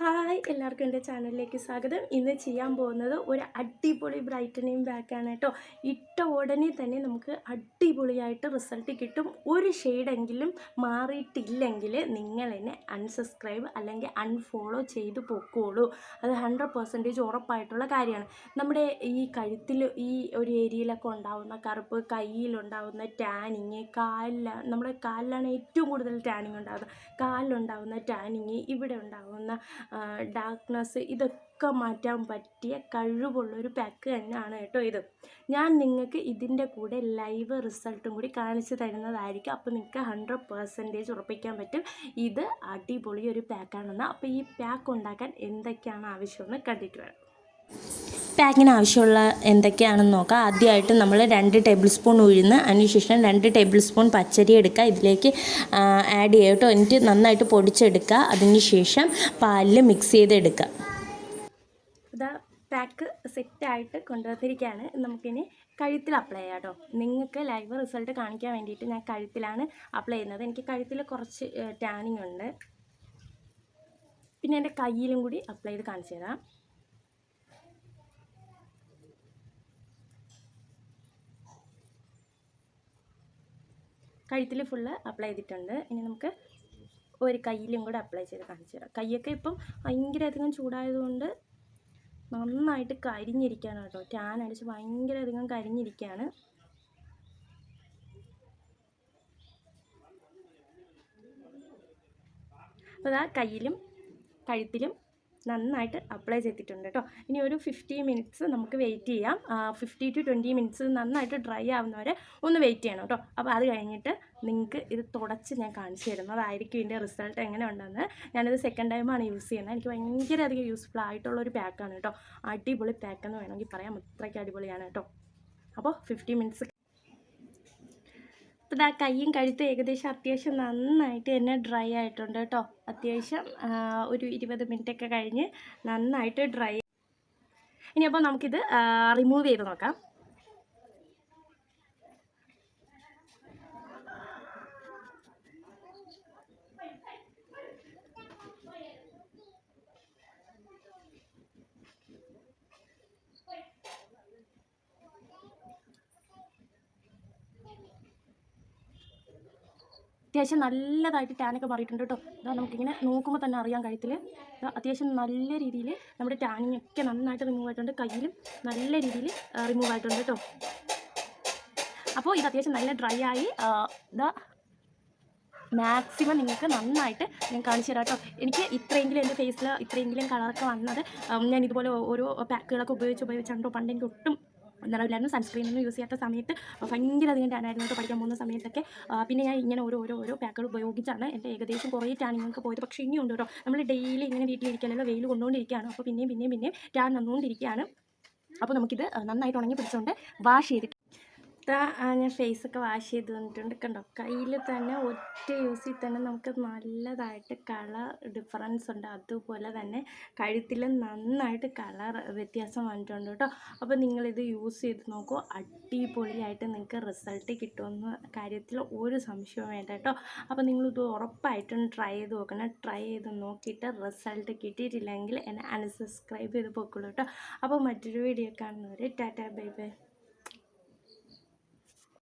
Hi എല്ലാവർക്കും എന്റെ ചാനലിലേക്ക് സ്വാഗതം. ഇന്ന് ചെയ്യാൻ പോകുന്നത് ഒരു അടിപൊളി ബ്രൈറ്റനിങ് ബാക്കാണ് കേട്ടോ. ഇട്ട ഉടനെ തന്നെ നമുക്ക് അടിപൊളിയായിട്ട് റിസൾട്ട് കിട്ടും. ഒരു ഷെയ്ഡെങ്കിലും മാറിയിട്ടില്ലെങ്കിൽ നിങ്ങൾ എന്നെ അൺസബ്സ്ക്രൈബ് അല്ലെങ്കിൽ അൺഫോളോ ചെയ്ത് പൊക്കോളൂ. അത് ഹൺഡ്രഡ് പെർസെന്റേജ് ഉറപ്പായിട്ടുള്ള കാര്യമാണ്. നമ്മുടെ ഈ കഴുത്തിൽ ഈ ഒരു ഏരിയയിലൊക്കെ ഉണ്ടാവുന്ന കറുപ്പ് കയ്യിലുണ്ടാവുന്ന ടാനിങ് കാലിൽ നമ്മുടെ കാലിലാണ് ഏറ്റവും കൂടുതൽ ടാനിങ് ഉണ്ടാകുന്നത് കാലിലുണ്ടാവുന്ന ടാനിങ് ഇവിടെ ഉണ്ടാവുന്ന ഡാർക്ക്നെസ് ഇതൊക്കെ മാറ്റാൻ പറ്റിയ കഴിവുള്ളൊരു പാക്ക് തന്നെയാണ് കേട്ടോ ഇത്. ഞാൻ നിങ്ങൾക്ക് ഇതിന്റെ കൂടെ ലൈവ് റിസൾട്ടും കൂടി കാണിച്ചു തരുന്നതായിരിക്കും. അപ്പോൾ നിങ്ങൾക്ക് ഹൺഡ്രഡ് പെർസെന്റേജ് ഉറപ്പിക്കാൻ പറ്റും. ഇത് അടിപൊളി ഒരു പാക്കാണെന്ന് അപ്പോൾ ഈ പാക്ക് ഉണ്ടാക്കാൻ എന്തൊക്കെയാണ് ആവശ്യമെന്ന് കണ്ടിട്ട് വരാം. പാക്കിന് ആവശ്യമുള്ള എന്തൊക്കെയാണെന്ന് നോക്കാം. ആദ്യമായിട്ട് നമ്മൾ രണ്ട് ടേബിൾ സ്പൂൺ ഉഴുന്ന് അതിനുശേഷം രണ്ട് ടേബിൾ സ്പൂൺ പച്ചരി എടുക്കുക. ഇതിലേക്ക് ആഡ് ചെയ്യുക കേട്ടോ. എന്നിട്ട് നന്നായിട്ട് പൊടിച്ചെടുക്കുക. അതിനുശേഷം പാലിൽ മിക്സ് ചെയ്തെടുക്കുക. ഇതാ പാക്ക് സെറ്റായിട്ട് കൊണ്ടുവന്നിരിക്കുകയാണ്. നമുക്കിനി കഴുത്തിൽ അപ്ലൈ ചെയ്യാം കേട്ടോ. നിങ്ങൾക്ക് ലൈവ് റിസൾട്ട് കാണിക്കാൻ വേണ്ടിയിട്ട് ഞാൻ കഴുത്തിലാണ് അപ്ലൈ ചെയ്യുന്നത്. എനിക്ക് കഴുത്തിൽ കുറച്ച് ടാനിങ് ഉണ്ട്. പിന്നെ എന്റെ കയ്യിലും കൂടി അപ്ലൈ ചെയ്ത് കാണിച്ചു തരാം. കഴുത്തിൽ ഫുള്ള് അപ്ലൈ ചെയ്തിട്ടുണ്ട്. ഇനി നമുക്ക് ഒരു കയ്യിലും കൂടെ അപ്ലൈ ചെയ്ത് കാണിച്ചു തരാം. കൈയൊക്കെ ഇപ്പം ഭയങ്കരധികം ചൂടായതുകൊണ്ട് നന്നായിട്ട് കരിഞ്ഞിരിക്കുകയാണ് കേട്ടോ. ടാൻ അടിച്ച് ഭയങ്കരധികം കരിഞ്ഞിരിക്കുകയാണ് അപ്പോൾ അതാ കയ്യിലും കഴുത്തിലും നന്നായിട്ട് അപ്ലൈ ചെയ്തിട്ടുണ്ട് കേട്ടോ ഇനി ഒരു ഫിഫ്റ്റി മിനിറ്റ്സ് നമുക്ക് വെയിറ്റ് ചെയ്യാം. ഫിഫ്റ്റി ടു ട്വന്റി മിനിറ്റ്സ് നന്നായിട്ട് ഡ്രൈ ആവുന്നവരെ ഒന്ന് വെയിറ്റ് ചെയ്യണം കേട്ടോ അപ്പോൾ അത് കഴിഞ്ഞിട്ട് നിങ്ങൾക്ക് ഇത് തുടച്ച് ഞാൻ കാണിച്ചു തരുന്നതായിരിക്കും ഇതിന്റെ റിസൾട്ട് എങ്ങനെ ഉണ്ടെന്ന്. ഞാനിത് സെക്കൻഡ് ടൈമാണ് യൂസ് ചെയ്യുന്നത്. എനിക്ക് ഭയങ്കര അധികം യൂസ്ഫുൾ ആയിട്ടുള്ള ഒരു പാക്കാണ് കേട്ടോ അടിപൊളി പാക്കെന്ന് വേണമെങ്കിൽ പറയാം. അത്രയ്ക്ക് അടിപൊളിയാണ് കേട്ടോ അപ്പോൾ ഫിഫ്റ്റി മിനിറ്റ്സ് അപ്പോൾ ഇതാ കയ്യും കഴുത്തും ഏകദേശം അത്യാവശ്യം നന്നായിട്ട് തന്നെ ഡ്രൈ ആയിട്ടുണ്ട് കേട്ടോ. അത്യാവശ്യം ഒരു ഇരുപത് മിനിറ്റൊക്കെ കഴിഞ്ഞ് നന്നായിട്ട് ഡ്രൈ. ഇനി അപ്പോൾ നമുക്കിത് റിമൂവ് ചെയ്ത് നോക്കാം. അത്യാവശ്യം നല്ലതായിട്ട് ടാനൊക്കെ മാറിയിട്ടുണ്ട് കേട്ടോ. ഇതാ നമുക്കിങ്ങനെ നോക്കുമ്പോൾ തന്നെ അറിയാൻ കഴുത്തിൽ അത്യാവശ്യം നല്ല രീതിയിൽ നമ്മുടെ ടാനിങ് ഒക്കെ നന്നായിട്ട് റിമൂവ് ആയിട്ടുണ്ട്. കയ്യിലും നല്ല രീതിയിൽ റിമൂവ് ആയിട്ടുണ്ട് കേട്ടോ. അപ്പോൾ ഇത് അത്യാവശ്യം നല്ല ഡ്രൈ ആയി ഇതാ മാക്സിമം നിങ്ങൾക്ക് നന്നായിട്ട് ഞാൻ കാണിച്ചു തരാം കേട്ടോ. എനിക്ക് ഇത്രയെങ്കിലും എന്റെ ഫേസിൽ ഇത്രയെങ്കിലും കളറൊക്കെ വന്നത് ഞാൻ ഇതുപോലെ ഓരോ പാക്കുകളൊക്കെ ഉപയോഗിച്ച് ഉപയോഗിച്ചാണ്ടോ പണ്ട് എനിക്ക് ഒട്ടും നിറവില്ലായിരുന്നു സൺസ്ക്രീനൊന്നും യൂസ് ചെയ്യാത്ത സമയത്ത് ഭയങ്കര അധികം ടാനായിരുന്നു പഠിക്കാൻ പോകുന്ന സമയത്തൊക്കെ. പിന്നെ ഞാൻ ഇങ്ങനെ ഓരോ ഓരോ ഓരോ പാക്കുകൾ ഉപയോഗിച്ചാണ് എന്റെ ഏകദേശം കുറേ ടാൻ ടാനിങ്ങൊക്കെ പോയത്. പക്ഷേ ഇനിയുണ്ട് കേട്ടോ. നമ്മൾ ഡെയിലി ഇങ്ങനെ വീട്ടിലിരിക്കാനല്ലോ വെയിൽ കൊണ്ടുകൊണ്ടിരിക്കുകയാണ്. അപ്പോൾ പിന്നെയും പിന്നെയും പിന്നെയും ടാൻ വന്നുകൊണ്ടിരിക്കുകയാണ്. അപ്പോൾ നമുക്കിത് നന്നായിട്ട് ഉണങ്ങി പിടിച്ചുകൊണ്ട് വാഷ് ചെയ്തിട്ട് ഞാൻ ഫേസൊക്കെ വാഷ് ചെയ്ത് തന്നിട്ടുണ്ട് കണ്ടോ? കയ്യിൽ തന്നെ ഒറ്റ യൂസിൽ തന്നെ നമുക്ക് നല്ലതായിട്ട് കളർ ഡിഫറൻസ് ഉണ്ട്. അതുപോലെ തന്നെ കഴുത്തിൽ നന്നായിട്ട് കളർ വ്യത്യാസം വന്നിട്ടുണ്ട് കേട്ടോ. അപ്പോൾ നിങ്ങളിത് യൂസ് ചെയ്ത് നോക്കൂ. അടിപൊളിയായിട്ട് നിങ്ങൾക്ക് റിസൾട്ട് കിട്ടുമെന്ന കാര്യത്തിൽ ഒരു സംശയവും വേണ്ട കേട്ടോ. അപ്പോൾ നിങ്ങളിത് ഉറപ്പായിട്ടും ട്രൈ ചെയ്ത് നോക്കണം. ട്രൈ ചെയ്ത് നോക്കിയിട്ട് റിസൾട്ട് കിട്ടിയിട്ടില്ലെങ്കിൽ എന്നെ അൺസബ്സ്ക്രൈബ് ചെയ്ത് പോക്കുള്ളൂ കേട്ടോ. അപ്പോൾ മറ്റൊരു വീഡിയോ കാണുന്നവരെ ടാറ്റാ ബൈ ബൈ.